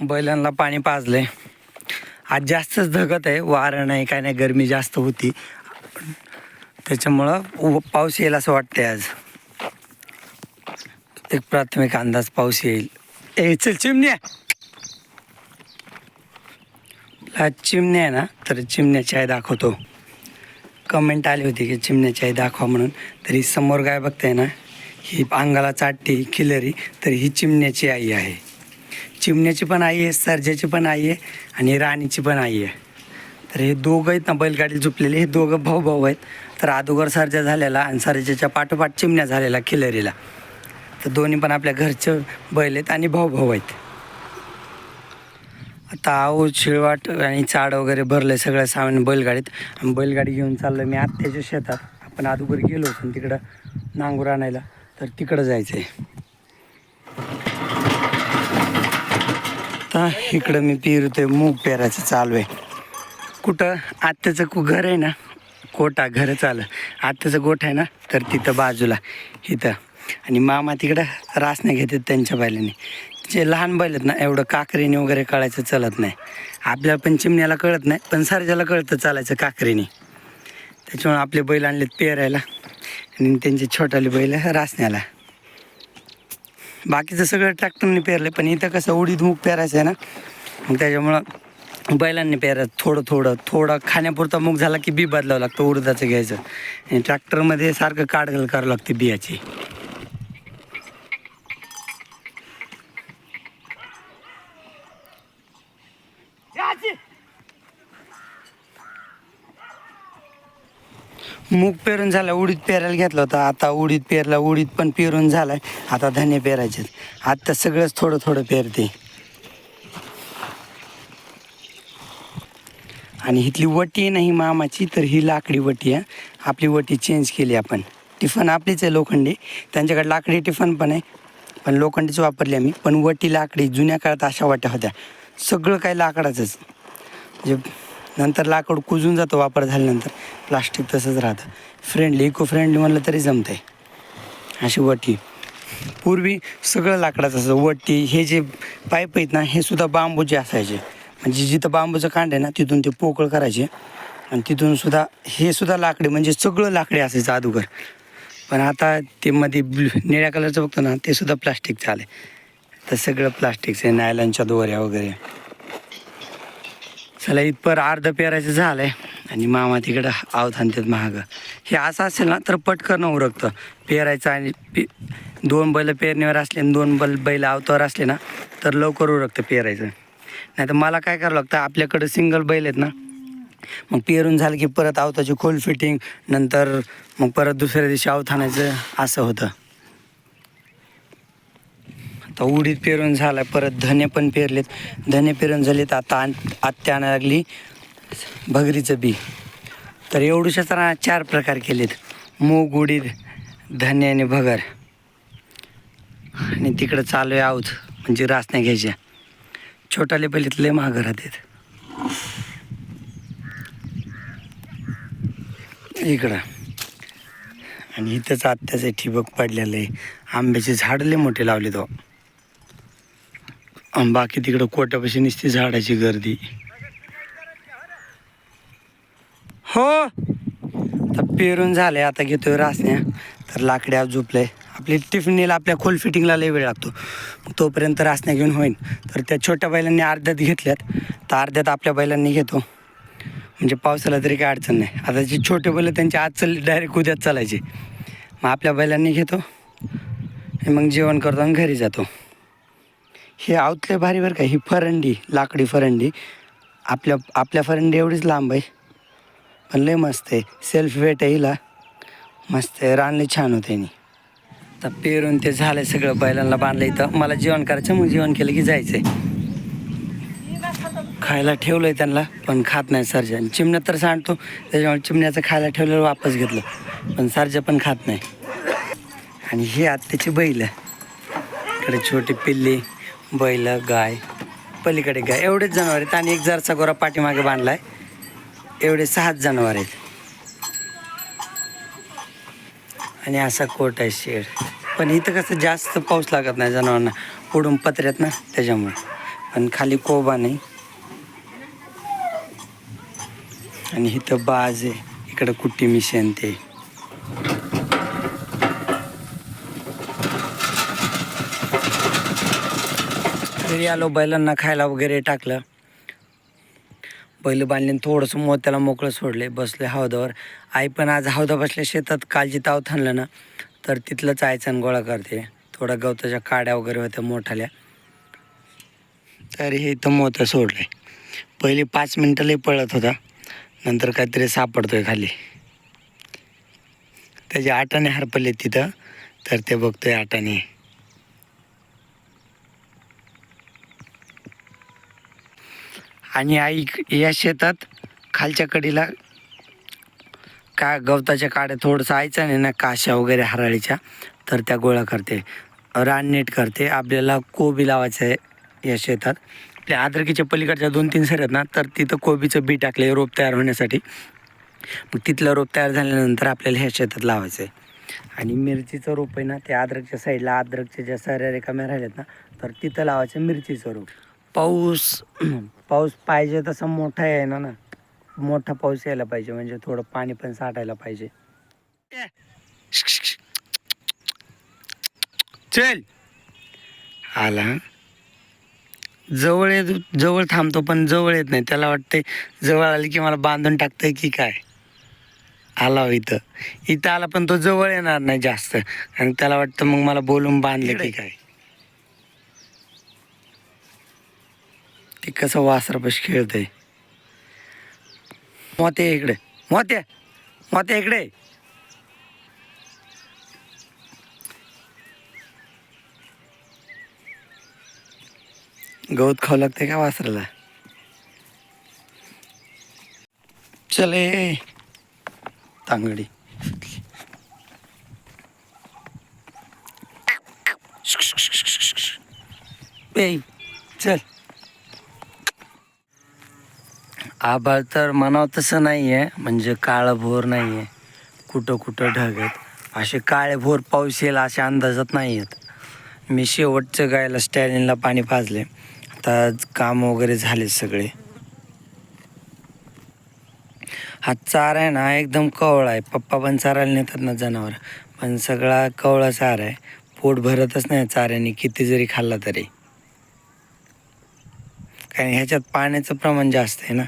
बैलांना पाणी पाजलंय. आज जास्तच धगत आहे वारं नाही काय नाही गरमी जास्त होती. त्याच्यामुळं पाऊस येईल असं वाटतंय आज. एक प्राथमिक अंदाज पाऊस येईल. ए चल चिमण्या आज चिमण्या आहे ना तर चिमण्याची आई दाखवतो. कमेंट आली होती की चिमण्याची आई दाखवा म्हणून. तरी समोर काय बघताय ना. ही अंगाला चाटते खिलरी तर ही चिमण्याची आई आहे. चिमण्याची पण आई आहे सर्जाची पण आई आहे आणि राणीची पण आई आहे. तर हे दोघं आहेत ना बैलगाडी झुपलेले हे दोघं भाऊ भाऊ आहेत. तर अगोदर सर्जा झालेला आणि सर्जाच्या पाठोपाठ चिमण्या झालेला खिलरीला. तर दोन्ही पण आपल्या घरचे बैल आहेत आणि भाऊ भाऊ आहेत. आता आऊ शिळवाट आणि चाड वगैरे भरलं सगळं सामान बैलगाडीत. आणि बैलगाडी घेऊन चाललो मी आत्याच्या शेतात. आपण अगोदर गेलो होतो तिकडं नांगूर आणायला. तर तिकडं जायचं आहे आता इकडं मी पेरतोय मूग पेरायचं चालू आहे. कुठं? आत्याचं कु घर आहे ना? कोटा घर चालं आत्याचं गोठ आहे ना? तर तिथं बाजूला इथं. आणि मामा तिकडं रासण्या घेतात त्यांच्या बैलाने. जे लहान बैल आहेत ना एवढं काकरीने वगैरे कळायचं चलत नाही. आपल्याला पण चिमण्याला कळत नाही पण सारच्याला कळतं चालायचं काकरीने. त्याच्यामुळे आपले बैल आणलेत पेरायला. आणि त्यांचे छोटाले बैल रासण्याला. बाकीचं सगळं ट्रॅक्टरने पेरलं पण इथं कसं उडीद मूग पेरायचं आहे ना मग त्याच्यामुळं बैलांनी पेरायचं थोडं थोडं थोडं खाण्यापुरता मूग झाला की बी बदलावं लागतं उडदाचं घ्यायचं. आणि ट्रॅक्टरमध्ये सारखं काढगल करावं लागते बियाची. मूग पेरून झाला उडीद पेरायला घेतला होता. आता उडीद पेरला उडीद पण पेरून झालाय. आता धने पेरायचे आता सगळंच थोडं थोडं पेरते. आणि इथली वटी आहे मामाची तर ही लाकडी वटी आहे. आपली वटी चेंज केली आपण. टिफन आपलीच आहे लोखंडी. त्यांच्याकडे लाकडी टिफन पण आहे. पण लोखंडीच वापरली आम्ही. पण वटी लाकडी जुन्या काळात अशा वाट्या होत्या. सगळं काही लाकडाचंच. म्हणजे नंतर लाकूड कुजून जातं वापर झाल्यानंतर. प्लास्टिक तसंच राहतं. फ्रेंडली इको फ्रेंडली म्हणलं तरी जमतं आहे अशी वटी. पूर्वी सगळं लाकडाचं असं वटी हे जे पाईप आहेत ना हे सुद्धा बांबूचे असायचे. म्हणजे जिथं बांबूचं कांड आहे ना तिथून ते पोकळ करायचे. आणि तिथून सुद्धा हे सुद्धा लाकडी म्हणजे सगळं लाकडी असायचं अगोदर. पण आता ते मध्ये ब्लू निळ्या कलरचं बघतो ना ते सुद्धा प्लास्टिकचं आलं तर सगळं प्लास्टिकचं आहे नायलॉनच्या दोऱ्या वगैरे. चला इथपर अर्ध पेरायचं झालंय. आणि मामा तिकडं आवत महाग हे असं असेल ना तर पटकन उरकतं. पेरायचं आणि पे दोन बैल पेरणीवर असले आणि दोन बैल बैल आवतावर असले ना तर लवकर उरकतं पेरायचं. नाही तर मला काय करावं लागतं आपल्याकडं सिंगल बैल आहेत ना मग पेरून झालं की परत आवताची खोल फिटिंग नंतर मग परत दुसऱ्या दिवशी आवथानायचं असं होतं. आता उडीद पेरून झाला परत धने पण पेरलेत. धने पेरून झालेत आता आण आत्या आणायला लागली भगरीचं बी. तर एवढूशा तर चार प्रकार केलेत. मूग उडीद धने आणि भगर. आणि तिकडं चालू आहे आहोत म्हणजे रासण्या घ्यायच्या. छोटाले पहिलेत लय महाग राहतात. इकडं. आणि इथंच आत्याचं ठिबक पडलेलं आहे. आंब्याचे झाड लय मोठे लावले तो हो. बाकी तिकडं कोट्यापाशी नुसती झाडाची गर्दी. हो. आता पेरून झाले आता घेतोय रासण्या. तर लाकड्या आज झोपलंय. आपली टिफिनीला आपल्या खोल फिटिंगला लय वेळ लागतो. तोपर्यंत रासण्या घेऊन होईन. तर त्या छोट्या बैलांनी अर्ध्यात घेतल्यात. तर अर्ध्यात आपल्या बैलांनी घेतो. म्हणजे पावसाला तरी काही अडचण नाही. आता जे छोटे बैल त्यांचे आज चालले डायरेक्ट उद्याच चालायचे. मग आपल्या बैलांनी घेतो. मग जेवण करतो आणि घरी जातो. हे आवतले भारी बरं का. ही फरंडी लाकडी फरंडी. आपल्या आपल्या फरंडी एवढीच लांब आहे. पण लय मस्त आहे. सेल्फ वेट आहे हिला. मस्त आहे. रानले छान होते नी आता पेरून ते झालं सगळं बैलांना बांधलं इथं. मला जेवण करायचं मग जेवण केलं की जायचं आहे खायला ठेवलं आहे त्यांना पण खात नाही सरजा. आणि चिमण्या तर सांडतो. त्याच्यामुळे चिमण्याचं खायला ठेवलेलं वापस घेतलं. पण सरजा पण खात नाही. आणि हे आत्ताची बैल इकडे छोटी पिल्ली. बैल गाय पलीकडे गाय. एवढेच जनावर आहेत आणि एक जरचा गोरा पाठीमागे बांधला आहे एवढे सहाच जनावर आहेत. आणि असा कोट आहे शेड पण इथं कसं जास्त पाऊस लागत नाही जनावरांना. उडून पत्र्यात ना त्याच्यामुळे. पण खाली कोबा नाही. आणि इथं बाज आहे. इकडं कुट्टी मिशन ते. घरी आलो बैलांना खायला वगैरे टाकलं. बैल बांधले थोडंसं मोत्याला मोकळं सोडले बसले हौदावर. आई पण आज हौदा बसल्या शेतात कालजी ताव थांबलं ना तर तिथलंच आयचण गोळा करते. थोडा गवताच्या काड्या वगैरे होत्या मोठाल्या. तर हे इथं मोतं सोडले. पहिले पाच मिनटं लई पळत होता नंतर काहीतरी सापडतोय खाली. त्याची आटाने हरपले तिथं तर ते बघतोय आटाने. आणि आई या शेतात खालच्या कडीला का गवताच्या काड्या थोडंसं आयचं नाही ना काशा वगैरे हराळीच्या तर त्या गोळा करते. रान नीट करते. आपल्याला कोबी लावायचं आहे या शेतात. आपल्या आद्रकीच्या पलीकडच्या दोन तीन सर आहेत ना तर तिथं कोबीचं बी टाकले रोप तयार होण्यासाठी. मग तिथलं रोप तयार झाल्यानंतर आपल्याला ह्या शेतात लावायचं आहे आणि मिरचीचं रोप आहे ना ते अद्रकच्या साईडला अद्रकच्या ज्या साऱ्या रेकाम्या राहिल्यात ना तर तिथं लावायचं मिरचीचं रोप. पाऊस पाऊस पाहिजे तसा मोठा आहे ना ना. मोठा पाऊस यायला पाहिजे म्हणजे थोडं पाणी पण साठायला पाहिजे. चल. आला. जवळ येत जवळ थांबतो पण जवळ येत नाही. त्याला वाटते जवळ आली की मला बांधून टाकतंय की काय? आला हो इथं. इथं आला पण तो जवळ येणार नाही जास्त. आणि त्याला वाटतं मग मला बोलून बांधलं की काय? ते कसं वासरापाश खेळत आहे मोते इकडे मोते मोते इकडे. गवत खाऊ लागते का वासराला? चले तांगडी. चल आभाळ तर म्हणावं तसं नाही आहे म्हणजे काळं भोर नाही आहे कुठं कुठं ढग आहेत असे काळे भोर पाऊस येईल असे अंदाजात नाही आहेत मी शेवटचं गायला स्टॅलिनला पाणी पाजले. आता काम वगैरे झाले सगळे. हा चारा आहे ना एकदम कवळा आहे. पप्पा पण चारायला नेतात ना जनावर. पण सगळा कवळा चारा आहे. पोट भरतच नाही चाऱ्याने किती जरी खाल्ला तरी. कारण ह्याच्यात पाण्याचं प्रमाण जास्त आहे ना.